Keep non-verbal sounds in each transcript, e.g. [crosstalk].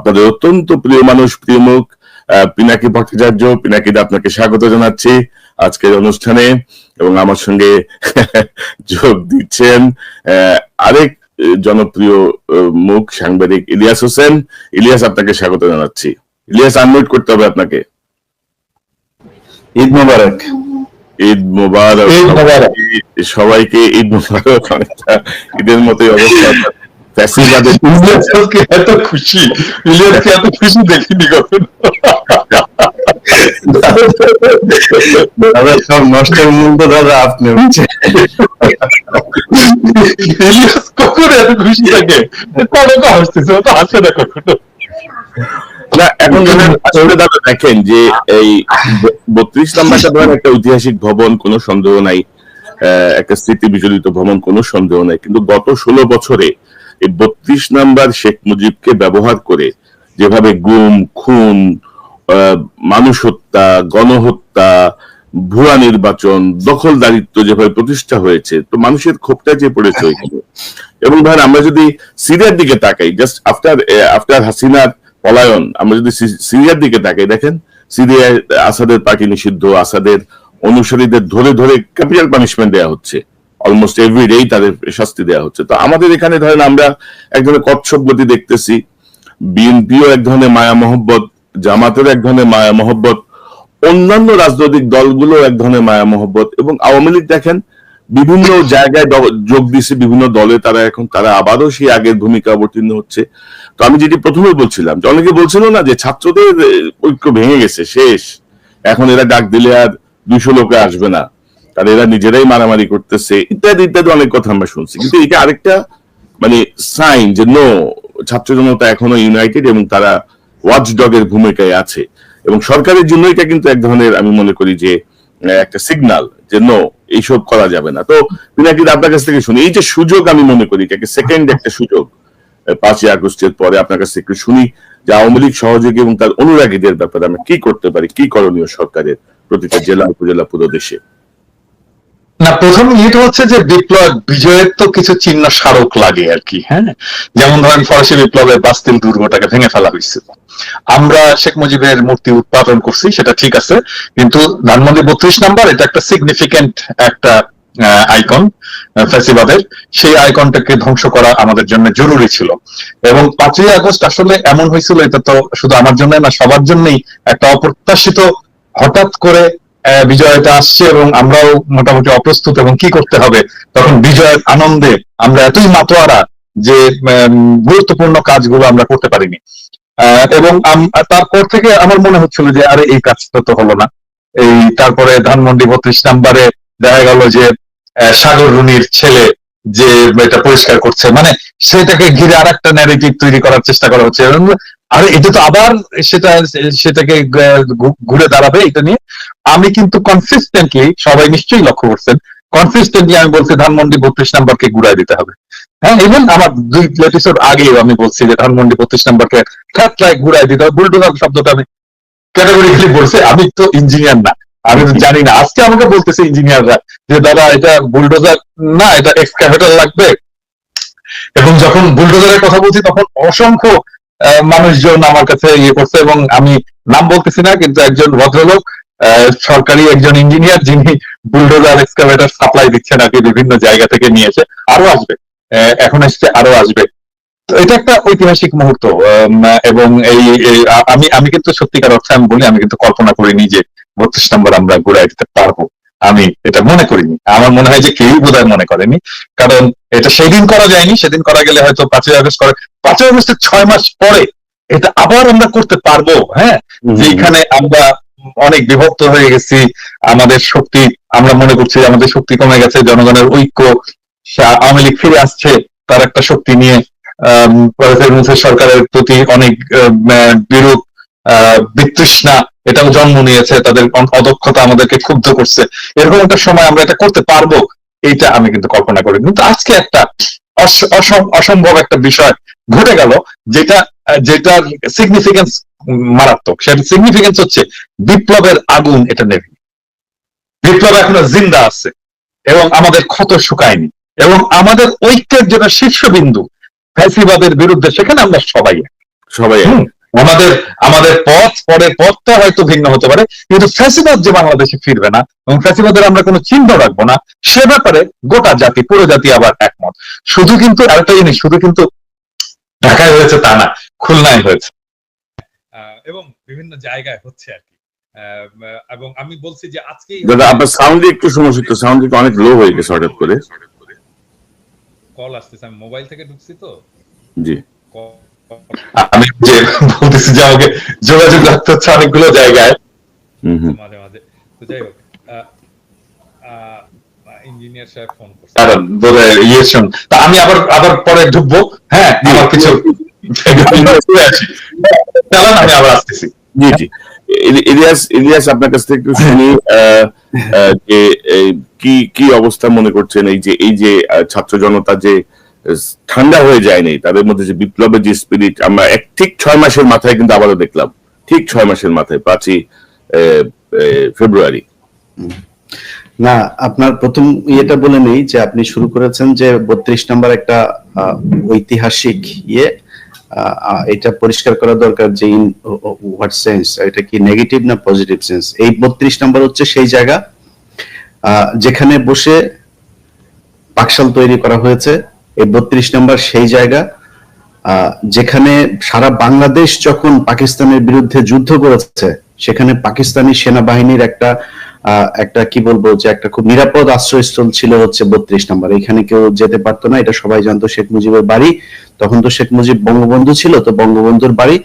আপনাদের অত্যন্ত প্রিয় মানুষ প্রিয় মুখ পিনাকি ভট্টাচার্য পিনাকিদা আপনাকে স্বাগত জানাচ্ছি আজকের অনুষ্ঠানে এবং আমার সঙ্গে [laughs] যোগ দিচ্ছেন আরেক জনপ্রিয় মুখ সাংবাদিক ইলিয়াস হোসেন। ইলিয়াস আপনাকে স্বাগত জানাচ্ছি। ইলিয়াস আনমিউট করতে হবে আপনাকে। ঈদ মোবারক। ঈদ মোবারক। সবাইকে- সবাইকে ঈদ মোবারক। অনেকটা ঈদের মতোই অবস্থা। এত খুশি ইলিয়াসকে এত খুশি দেখিনি কখনো দাদা সব নষ্টের মূল তো দাদা আপনি হচ্ছে ইলিয়াস কখনো এত খুশি থাকে হাসতেছে তো হাসে না কখনো না এখন আসলে দাদা দেখেন যে এই বত্রিশ নাম্বারটা ধরেন একটা ঐতিহাসিক ভবন কোনো সন্দেহ নাই আহ, একটা স্মৃতি বিজড়িত ভবন কোনো সন্দেহ নাই কিন্তু গত ষোলো বছরে এই বত্রিশ নাম্বার শেখ মুজিবকে ব্যবহার করে যেভাবে গুম, খুন মানুষ হত্যা গণহত্যা, ভুয়া নির্বাচন, দখলদারিত্ব যেভাবে প্রতিষ্ঠা হয়েছে, তো মানুষের ক্ষোভটা যে পড়েছে ওইখানে এবং ধরেন আমরা যদি সিরিয়ার দিকে তাকাই জাস্ট আফটার আফটার হাসিনার পলায়ন, আমরা যদি সিরিয়ার দিকে তাকাই, দেখেন, সিরিয়ায় আসাদের পার্টি নিষিদ্ধ, আসাদের অনুসারীদের ধরে ধরে ক্যাপিটাল পানিশমেন্ট দেওয়া হচ্ছে। অলমোস্ট এভরিডেই তাদের শাস্তি দেওয়া হচ্ছে। তো আমাদের এখানে ধরেন আমরা এক ধরনের কচ্ছপ গতি দেখতেছি। বিএনপিও এক ধরনের মায়া মহব্বত জামাতের এক ধরনের মায়া মহব্বত, অন্যান্য রাজনৈতিক দলগুলো এক ধরনের মায়া মহব্বত এবং আওয়ামী লীগ দেখেন বিভিন্ন জায়গায় যোগ দিছে বিভিন্ন দলে, তারা এখন, তারা আবারও সেই আগের ভূমিকা অবতীর্ণ হচ্ছে। তো আমি যেটি প্রথমে বলছিলাম যে অনেকে বলছিল না যে ছাত্রদের ঐক্য ভেঙে গেছে, শেষ। এখন এরা ডাক দিলে আর দুইশো লোকে আসবে না। আর এরা নিজেরাই মারামারি করতেছে, ইত্যাদি ইত্যাদি অনেক কথা আমরা শুনছি। কিন্তু এটা আরেকটা মানে সাইন যে নো ছাত্র জনতা এখনও ইউনাইটেড এবং তারা ওয়াচ ডগের ভূমিকায় আছে। এবং সরকারের জন্য এটা কিন্তু এক ধরনের, আমি মনে করি যে একটা সিগনাল যে নো এইসব করা যাবে না। তো পিনাকি আপনার কাছ থেকে শুনি। এই যে সুযোগ আমি মনে করি এটাকে সেকেন্ড একটা সুযোগ পাঁচই আগস্টের পরে আপনার কাছ থেকে শুনি যে, আওয়ামী লীগ সহযোগী এবং তার অনুরাগীদের ব্যাপারে আমরা কি করতে পারি, কি করণীয় সরকারের প্রতিটা জেলা, উপজেলা পুরো দেশে না, প্রথম ইট হচ্ছে যে বিপ্লব, বিজয়ের তো কিছু চিহ্ন স্মারক লাগে আর কি হ্যাঁ? যেমন ধরেন ফরাসি বিপ্লবে বাস্তিল দুর্গটাকে ভেঙে ফেলা হয়েছিল আমরা শেখ মুজিবের মূর্তি উৎপাদন করছি, সেটা ঠিক আছে, কিন্তু ধানমন্ডি বত্রিশ নাম্বার, এটা একটা সিগনিফিকেন্ট একটা আইকন ফ্যাসিবাদের। সেই আইকনটাকে ধ্বংস করা আমাদের জন্য জরুরি ছিল। এবং পাঁচই আগস্ট আসলে এমন হয়েছিল, এটা তো শুধু আমার জন্য না, সবার জন্যই একটা অপ্রত্যাশিত, হঠাৎ করে বিজয়টা আসছে এবং আমরাও মোটামুটি অপ্রস্তুত এবং কি করতে হবে? তখন বিজয়ের আনন্দে আমরা এতই মাতোয়ারা যে গুরুত্বপূর্ণ কাজগুলো আমরা করতে পারিনি। এবং তারপর থেকে আমার মনে হচ্ছিল যে, আরে, এই কাজটা তো হলো না। এই, তারপরে ধানমন্ডি বত্রিশ নাম্বারে দেখা গেল যে সাগর রুনির ছেলে যে এটা পরিষ্কার করছে মানে সেটাকে ঘিরে আর একটা ন্যারেটিভ তৈরি করার চেষ্টা করা হচ্ছে। আরে, এটা তো আবার সেটা, সেটাকে ঘুরে দাঁড়াবে এটা নিয়ে। আমি কিন্তু কনসিস্টেন্টলি সবাই নিশ্চয়ই লক্ষ্য করছেন কনসিস্টেন্টলি আমি বলছি ধানমন্ডি বত্রিশ নাম্বারকে ঘুরাই দিতে হবে। হ্যাঁ ইভেন আমার দুই এপিসোড আগেও আমি বলছি যে ধানমন্ডি বত্রিশ নাম্বারকে খ্যাতলায় ঘুরাই দিতে হবে। বুলডোজার শব্দটা আমি ক্যাটাগরিক্যালি বলছি, আমি তো ইঞ্জিনিয়ার না। আমি তো জানি না। আজকে আমাকে বলতেছে ইঞ্জিনিয়াররা যে দাদা এটা বুলডোজার না এটা এক্সক্যাভেটর লাগবে। এবং যখন বুলডোজারের কথা বলছি তখন অসংখ্য মানুষজন আমার কাছে ইয়ে করছে এবং আমি নাম বলতেছি না কিন্তু একজন ভদ্রলোক আহ, সরকারি একজন ইঞ্জিনিয়ার যিনি বুলডোজার এক্সকাভেটর সাপ্লাই দিচ্ছেন আর কি বিভিন্ন জায়গা থেকে নিয়েছে আরও আসবে। আহ, এখন এসছে আরও আসবে। এটা একটা ঐতিহাসিক মুহূর্ত এবং এই আমি আমি কিন্তু সত্যিকার অর্থে আমি বলি আমি কিন্তু কল্পনা করিনি যে বত্রিশ নম্বর আমরা ঘুরাই দিতে পারব। আমি এটা মনে করিনি। আমার মনে হয় যে কেউই বোধহয় মনে করেনি কারণ এটা সেদিন করা যায়নি সেদিন করা গেলে হয়তো পাঁচই আগস্ট করে পাঁচই আগস্টের ছয় মাস পরে এটা আবার আমরা করতে পারব হ্যাঁ? যেখানে আমরা অনেক বিভক্ত হয়ে গেছি আমাদের শক্তি আমরা মনে করছি আমাদের শক্তি কমে গেছে জনগণের ঐক্য আওয়ামী লীগ ফিরে আসছে তার একটা শক্তি নিয়ে প্রফেসর সরকারের প্রতি অনেক বিরূপ বিতৃষ্ণা এটাও জন্ম নিয়েছে, তাদের অদক্ষতা আমাদেরকে ক্ষুব্ধ করছে। এরকম একটা সময় আমরা এটা করতে পারব, এইটা আমি কিন্তু কল্পনা করি কিন্তু আজকে একটা অস- অসম- অসম্ভব একটা বিষয় ঘটে গেল, যেটা, যেটার সিগনিফিকেন্স মারাত্মক। সেটার সিগনিফিকেন্স হচ্ছে বিপ্লবের আগুন এটা নেবে। বিপ্লব এখনও জিন্দা আছে এবং আমাদের ক্ষত শুকায়নি এবং আমাদের ঐক্যের যেটা শীর্ষবিন্দু ফ্যাসিবাদের বিরুদ্ধে সেখানে আমরা সবাই সবাই আমাদের আমাদের পথ পরের পথটা হয়তো ভিন্ন হতে পারে কিন্তু ফ্যাসিবাদ যে বাংলাদেশে ফিরবে না এবং ফ্যাসিবাদের আমরা কোনো চিহ্ন রাখব না সে ব্যাপারে গোটা জাতি পুরো জাতি আবার একমত। শুধু কিন্তু আরেকটা জিনিস শুধু কিন্তু ঢাকায় হয়েছে তা না খুলনায় হয়েছে। এবং বিভিন্ন জায়গায় হচ্ছে আর কি। আহ, এবং আমি বলছি যে আজকেই দাদা আপনার সাউন্ডে একটু সমস্যা সাউন্ড একটু অনেক লো হয়ে গেছে হঠাৎ করে। কল আসতেছে আমি মোবাইল থেকে ঢুকছি তো। জি। আমি যে বলতেছি যে আমাকে যোগাযোগ রাখতে হচ্ছে অনেকগুলো জায়গায়। হুম হুম। মাঝে মাঝে। তো যাই হোক ইঞ্জিনিয়ার সাহেব ফোন করছে। কারণ বোধহয় ইয়ে তা আমি আবার আবার পরে ঢুকবো। হ্যাঁ আমার কিছু [laughs] চালান আমি আবার আসতেছি। জি জি। ইলিয়াস ইলিয়াস আপনার কাছ থেকে একটু শুনি [laughs] যে কি কি অবস্থা মনে করছেন? এই যে এই যে ছাত্র জনতা যে ঠান্ডা হয়ে যায়নি তাদের মধ্যে যে বিপ্লবের যে স্পিরিট আমরা এক ঠিক ছয় মাসের মাথায় কিন্তু আবারও দেখলাম। ঠিক ছয় মাসের মাথায় পাঁচই ফেব্রুয়ারি। না আপনার প্রথম ইয়েটা বলে নেই যে আপনি শুরু করেছেন যে বত্রিশ নাম্বার একটা ঐতিহাসিক ইয়ে। এটা পরিষ্কার করা দরকার যে ইন হোয়াট সেন্স এটা কি নেগেটিভ না পজিটিভ সেন্স এই বত্রিশ নাম্বার হচ্ছে সেই জায়গা যেখানে বসে পাকশাল তৈরি করা হয়েছে। এই বত্রিশ নাম্বার সেই জায়গা যেখানে সারা বাংলাদেশ যখন পাকিস্তানের বিরুদ্ধে যুদ্ধ করেছে সেখানে পাকিস্তানি সেনাবাহিনীর একটা আহ, একটা কি বলব যে একটা খুব নিরাপদ আশ্রয়স্থল ছিল হচ্ছে বত্রিশ নম্বর। এখানে কেউ যেতে পারতো না, এটা সবাই জানতো শেখ মুজিবের বাড়ি। তখন তো শেখ মুজিব বঙ্গবন্ধু ছিল, তো বঙ্গবন্ধুর বাড়ি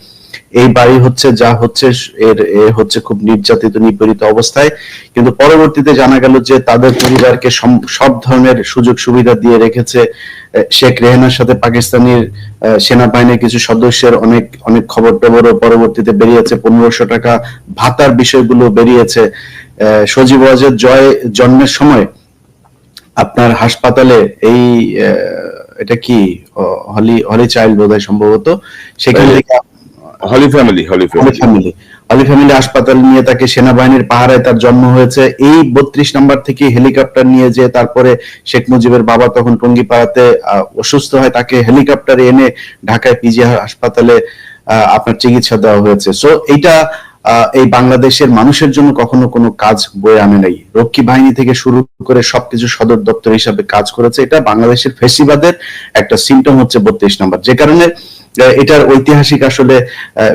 এই বাড়ি হচ্ছে যা হচ্ছে এর হচ্ছে খুব নির্যাতিত নিপীড়িত অবস্থায়। কিন্তু পরবর্তীতে জানা গেল যে তাদের পরিবারকে সব ধরনের সুযোগ সুবিধা দিয়ে রেখেছে শেখ রেহানার সাথে পাকিস্তানের সেনাবাহিনীর কিছু সদস্যের অনেক অনেক খবর টবরও পরবর্তীতে বেরিয়েছে। পনেরোশো টাকা ভাতার বিষয়গুলো বেরিয়েছে। আহ, সজীব ওয়াজের জয় জন্মের সময় আপনার হাসপাতালে এই এটা কি হলি হলি চাইল্ড বোধহয় সম্ভবত সেখান থেকে holy family holy family holy family হাসপাতাল নিয়ে তাকে সেনাবাহিনীর তার জন্ম হয়েছে। এই বত্রিশ নাম্বার থেকে হেলিকপ্টার নিয়ে তারপরে শেখ মুজিবের বাবা তখন টঙ্গিপাড়াতে অসুস্থ হয়, তাকে এনে ঢাকায় পিজি হাসপাতালে আপনার চিকিৎসা দেওয়া হয়েছে। সো এইটা এই বাংলাদেশের মানুষের জন্য কখনো কোনো কাজ বয়ে আনে নাই। রক্ষী বাহিনী থেকে শুরু করে সবকিছু সদর দপ্তর হিসাবে কাজ করেছে। এটা বাংলাদেশের ফেসিবাদের একটা সিমটম হচ্ছে বত্রিশ নাম্বার। যে কারণে এটার ঐতিহাসিক আসলে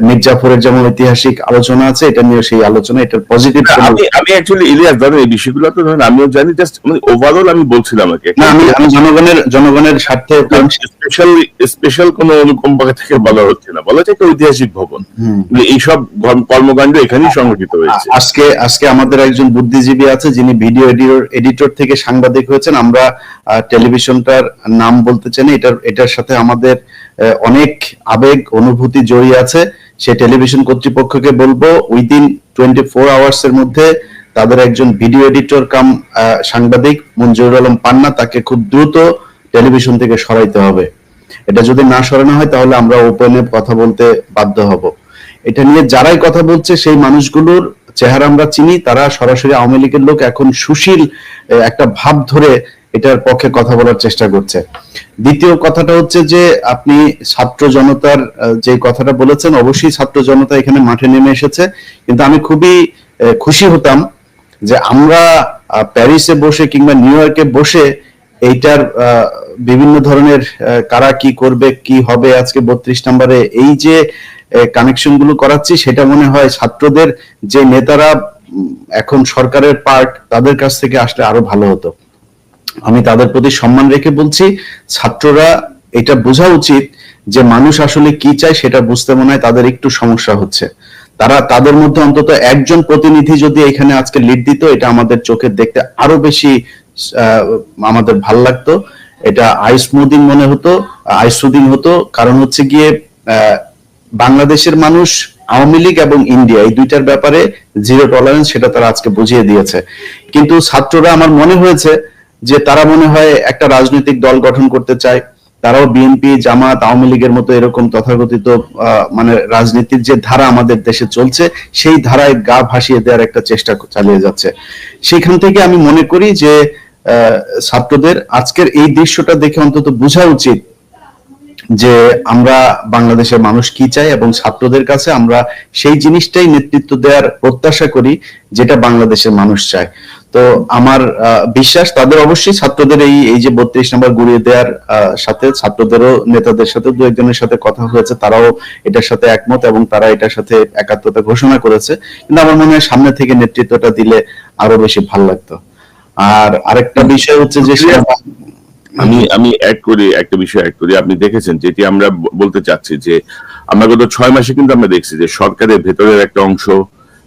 মির্জাফরের যেমন ঐতিহাসিক আলোচনা আছে এটা নিয়ে সেই আলোচনা এটার পজিটিভ আমি আমি অ্যাকচুয়ালি ইলিয়াস ধরেন এই বিষয়গুলো তো ধরেন আমিও জানি জাস্ট মানে ওভারঅল আমি বলছিলাম আর না আমি আমি জনগণের জনগণের স্বার্থে স্পেশাল স্পেশাল কোন অনুকম্পা থেকে বলা হচ্ছে না বলা হচ্ছে একটা ঐতিহাসিক ভবন। হুম। কিন্তু এইসব কর্ম- কর্মকাণ্ড এখানেই সংগঠিত হয়েছে। আজকে আজকে আমাদের একজন বুদ্ধিজীবী আছে যিনি ভিডিও এডিটর এডিটর থেকে সাংবাদিক হয়েছেন। আমরা টেলিভিশনটার নাম বলতে চাই এটার এটার সাথে আমাদের অনেক আবেগ, অনুভূতি জড়িয়ে আছে। সে টেলিভিশন কর্তৃপক্ষকে বলব উইদিন টোয়েন্টি ফোর আওয়ার্স এর মধ্যে তাদের একজন ভিডিও এডিটর কাম সাংবাদিক মঞ্জুরুল আলম পান্না তাকে খুব দ্রুত টেলিভিশন থেকে সরাইতে হবে। এটা যদি না সরানো হয়, তাহলে আমরা ওপেনে কথা বলতে বাধ্য হব। এটা নিয়ে যারাই কথা বলছে, সেই মানুষগুলোর চেহারা আমরা চিনি, তারা সরাসরি আওয়ামী লীগের লোক এখন সুশীল একটা ভাব ধরে এটার পক্ষে কথা বলার চেষ্টা করছে। দ্বিতীয় কথাটা হচ্ছে যে, আপনি ছাত্র জনতার যে কথাটা বলেছেন, অবশ্যই ছাত্র জনতা এখানে মাঠে নেমে এসেছে। কিন্তু আমি খুবই খুশি হতাম যে আমরা প্যারিসে বসে কিংবা নিউ ইয়র্কে বসে এইটার বিভিন্ন ধরনের কারা কি করবে, কি হবে, আজকে বত্রিশ নম্বরে এই যে কানেকশনগুলো করাচ্ছি, সেটা মনে হয় ছাত্রদের যে নেতারা এখন সরকারের পার্ট তাদের কাছ থেকে আসলে আরও ভালো হতো। আমি তাদের প্রতি সম্মান রেখে বলছি, ছাত্ররা এটা বোঝা উচিত যে মানুষ আসলে কি চায় সেটা বুঝতে মনে হয় তাদের একটু সমস্যা হচ্ছে। তারা তাদের মধ্যে অন্তত একজন প্রতিনিধি যদি এখানে আজকে লিড দিত, এটা আমাদের চোখে দেখতে আরও বেশি আমাদের ভালো লাগতো। এটা আইসমুদিন মনে হতো আইসুদিন হতো, কারণ হচ্ছে গিয়ে বাংলাদেশের মানুষ, আওয়ামী লীগ এবং ইন্ডিয়া, এই দুইটার ব্যাপারে জিরো টলারেন্স সেটা তারা আজকে বুঝিয়ে দিয়েছে। কিন্তু ছাত্ররা, আমার মনে হয়েছে যে তারা মনে হয় একটা রাজনৈতিক দল গঠন করতে চায়, তারাও বিএনপি, জামাত, আওয়ামী লীগের মতো এরকম তথাকথিত মানে রাজনীতির যে ধারা আমাদের দেশে চলছে, সেই ধারায় গা ভাসিয়ে দেওয়ার একটা চেষ্টা চালিয়ে যাচ্ছে। সেখান থেকে আমি মনে করি যে ছাত্রদের আজকের এই দৃশ্যটা দেখে অন্তত বোঝা উচিত যে আমরা বাংলাদেশের মানুষ কি চাই এবং ছাত্রদের কাছে আমরা সেই জিনিসটাই নেতৃত্ব দেওয়ার প্রত্যাশা করি যেটা বাংলাদেশের মানুষ চায়। তো আমার বিশ্বাস তাদের অবশ্যই ছাত্রদের এই এই যে বত্রিশ নম্বর গুড়িয়ে দেওয়ার সাথে ছাত্রদেরও নেতাদের সাথে দু একজনের সাথে কথা হয়েছে তারাও এটার সাথে একমত এবং তারা এটার সাথে একাত্মতা ঘোষণা করেছে। কিন্তু আমার মনে হয় সামনে থেকে নেতৃত্বটা দিলে আরও বেশি ভালো লাগতো। আর আরেকটা বিষয় হচ্ছে যে আমি আমি অ্যাড করি একটা বিষয় অ্যাড করি। আপনি দেখেছেন যেটি আমরা বলতে চাচ্ছি যে আমরা গত ছয় মাসে কিন্তু আমরা দেখছি যে সরকারের ভেতরের একটা অংশ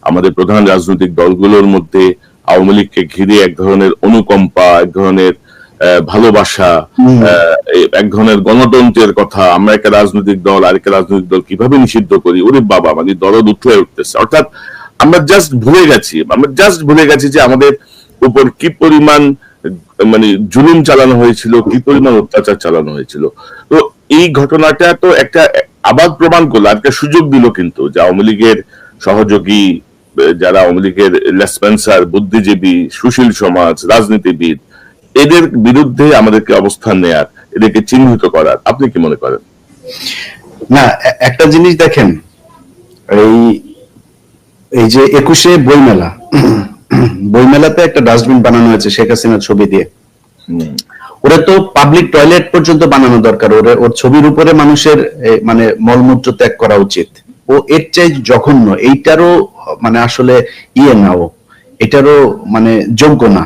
আমাদের প্রধান রাজনৈতিক দলগুলোর মধ্যে আওয়ামী লীগকে ঘিরে এক ধরনের অনুকম্পা এক ধরনের ভালোবাসা। আহ, এক ধরনের গণতন্ত্রের কথা আমরা একটা রাজনৈতিক দল আরেকটা রাজনৈতিক দল কীভাবে নিষিদ্ধ করি? ওরে বাবা মানে দরদ উঠে উঠতেছে। অর্থাৎ আমরা জাস্ট ভুলে গেছি আমরা জাস্ট ভুলে গেছি যে আমাদের উপর কি পরিমাণ মানে জুলুম চালানো হয়েছিল কি পরিমাণ অত্যাচার চালানো হয়েছিল। তো এই ঘটনাটা তো একটা আবার প্রমাণ করল, একটা সুযোগ দিল কিন্তু যে আওয়ামী লীগের সহযোগী, যারা আওয়ামী লীগের লেসপেন্সার বুদ্ধিজীবী, সুশীল সমাজ, রাজনীতিবিদ, এদের বিরুদ্ধে আমাদেরকে অবস্থান নেয়ার, এদেরকে চিহ্নিত করার, আপনি কি মনে করেন? না একটা জিনিস দেখেন, এই এই যে একুশে বইমেলা বইমেলাতে একটা ডাস্টবিন বানানো হয়েছে শেখ হাসিনার ছবি দিয়ে। ওরা তো পাবলিক টয়লেট পর্যন্ত বানানো দরকার, ওরে, ওর ছবির উপরে মানুষের মানে মলমূত্র ত্যাগ করা উচিত। ও এর চাই জঘন্য, এইটারও মানে আসলে ইয়ে না ও, এটারও মানে যোগ্য না।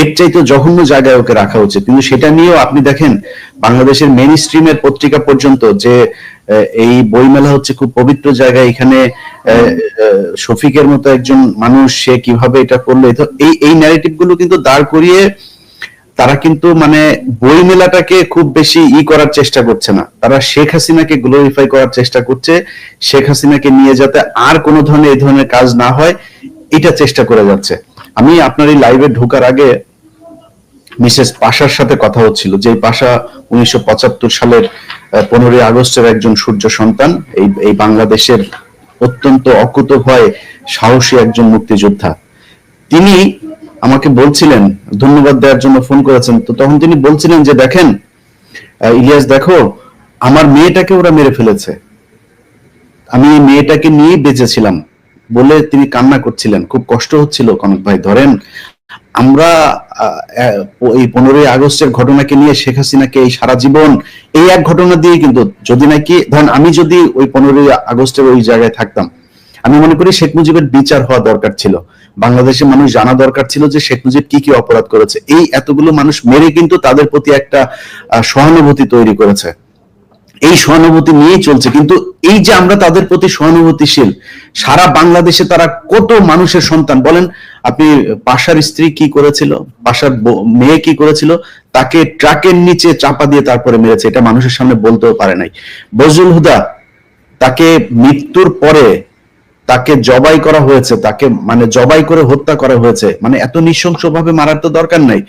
এর চাইতে জঘন্য জায়গায় ওকে রাখা উচিত। কিন্তু সেটা নিয়েও আপনি দেখেন, বাংলাদেশের মেন স্ট্রিমের পত্রিকা পর্যন্ত যে এই বইমেলা হচ্ছে খুব পবিত্র জায়গা। এখানে শফিকের মতো একজন মানুষ, সে কীভাবে এটা করল? এই এই ন্যারেটিভগুলো কিন্তু দাঁড় করিয়ে তারা কিন্তু মানে বই মেলাটাকে খুব বেশি ই করার চেষ্টা করছে না। তারা শেখ হাসিনাকে গ্লোরিফাই করার চেষ্টা করছে। শেখ হাসিনাকে নিয়ে যাতে আর কোনো ধরনের এই ধরনের কাজ না হয়, এটা চেষ্টা করে যাচ্ছে। আমি আপনার এই লাইভে ঢোকার আগে মিসেস পাশার সাথে কথা হচ্ছিল যে পাশা উনিশশো সালের পনেরোই আগস্টের একজন সূর্য সন্তান, এই এই বাংলাদেশের অত্যন্ত অকুত ভয় সাহসী একজন মুক্তিযোদ্ধা। তিনি আমাকে বলছিলেন, ধন্যবাদ দেওয়ার জন্য ফোন করেছেন, তো তখন তিনি বলছিলেন যে, দেখেন ইলিয়াস, দেখো, আমার মেয়েটাকে ওরা মেরে ফেলেছে। আমি এই মেয়েটাকে নিয়ে বেঁচেছিলাম। বলে তিনি কান্না করছিলেন। খুব কষ্ট হচ্ছিল, কনক ভাই, ধরেন আমরা এই পনেরোই আগস্টের ঘটনাকে নিয়ে শেখ হাসিনাকে এই সারা জীবন এই এক ঘটনা দিয়ে কিন্তু যদি নাকি, ধরেন আমি যদি ওই পনেরোই আগস্টের ওই জায়গায় থাকতাম, আমি মনে করি শেখ মুজিবের বিচার হওয়া দরকার ছিল। বাংলাদেশের মানুষ জানা দরকার ছিল যে শেখ মুজিব কি কি অপরাধ করেছে। এই এতগুলো মানুষ মেরে কিন্তু তাদের প্রতি একটা সহানুভূতি তৈরি করেছে। এই সহানুভূতি নিয়েই চলছে। কিন্তু এই যে আমরা তাদের প্রতি সহানুভূতিশীল, সারা বাংলাদেশে তারা কত মানুষের সন্তান? বলেন, আপনি পাশার স্ত্রী কি করেছিল? পাশার মেয়ে কি করেছিল? তাকে ট্রাকের নিচে চাপা দিয়ে তারপরে মেরেছে। এটা মানুষের সামনে বলতেও পারে নাই। বজরুল হুদা, তাকে মৃত্যুর পরে তাকে জবাই করা হয়েছে। তাকে মানে জবাই করে হত্যা করা হয়েছে। মানে এত নৃশংস ভাবে মারার তো দরকার নাই।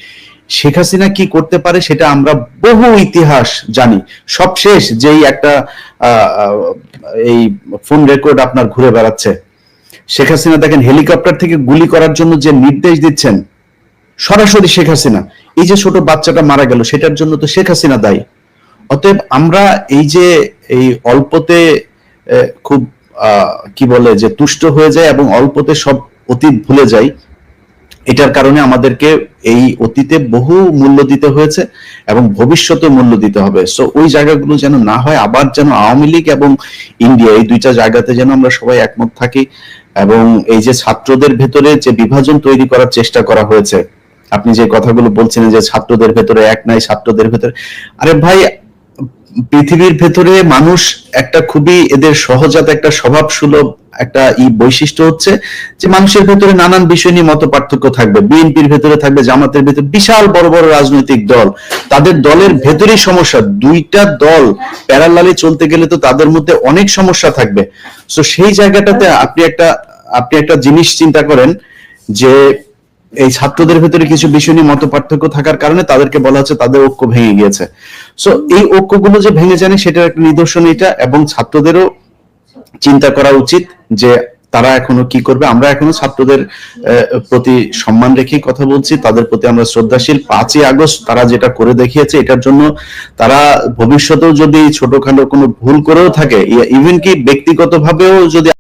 শেখ হাসিনা কি করতে পারে সেটা আমরা বহু ইতিহাস জানি। সবশেষ যেই একটা এই ফোন রেকর্ড আপনার ঘুরে বেড়াচ্ছে। শেখ হাসিনা দেখেন হেলিকপ্টার থেকে গুলি করার জন্য যে নির্দেশ দিচ্ছেন, সরাসরি শেখ হাসিনা। এই যে ছোট বাচ্চাটা মারা গেল, সেটার জন্য তো শেখ হাসিনা দায়ী। অতএব আমরা এই যে এই অল্পতে খুব কি বলে যে তুষ্ট হয়ে যায় এবং অল্পতে সব অতীত ভুলে যাই এটার কারণে আমাদেরকে এই অতীতে বহু মূল্য দিতে হয়েছে এবং ভবিষ্যতে মূল্য দিতে হবে। সো ওই জায়গাগুলো যেন না হয়, আবার যেন আওয়ামী লীগ এবং ইন্ডিয়া, এই দুইটা জায়গাতে যেন আমরা সবাই একমত থাকি এবং এই যে ছাত্রদের ভেতরে যে বিভাজন তৈরি করার চেষ্টা করা হয়েছে, আপনি যে কথাগুলো বলছিলেন যে ছাত্রদের ভেতরে এক নাই, ছাত্রদের ভেতরে, আরে ভাই পৃথিবীর ভেতরে মানুষ একটা খুবই এদের সহজাত একটা স্বভাব সুলভ একটা ই বৈশিষ্ট্য হচ্ছে যে মানুষের ভেতরে নানান বিষয় নিয়ে মত পার্থক্য থাকবে। বিএনপির ভেতরে থাকবে, জামাতের ভেতরে বিশাল বড় বড় রাজনৈতিক দল। তাদের দলের ভেতরেই সমস্যা। দুইটা দল প্যারালালে চলতে গেলে তো তাদের মধ্যে অনেক সমস্যা থাকবে। তো সেই জায়গাটাতে আপনি একটা আপনি একটা জিনিস চিন্তা করেন যে এই ছাত্রদের ভেতরে কিছু বিষয় নিয়ে মত পার্থক্য থাকার কারণে তাদেরকে বলা হচ্ছে তাদের ঐক্য ভেঙে গিয়েছে। সো এই ঐক্যগুলো যে ভেঙে জানি সেটার একটা নিদর্শন এটা, এবং ছাত্রদেরও চিন্তা করা উচিত যে তারা এখনও কি করবে। আমরা এখনও ছাত্রদের প্রতি সম্মান রেখে কথা বলছি। তাদের প্রতি আমরা শ্রদ্ধাশীল। পাঁচই আগস্ট তারা যেটা করে দেখিয়েছে, এটার জন্য তারা ভবিষ্যতেও যদি ছোটখাটো কোনো ভুল করেও থাকে ইভেন কি ব্যক্তিগতভাবেও যদি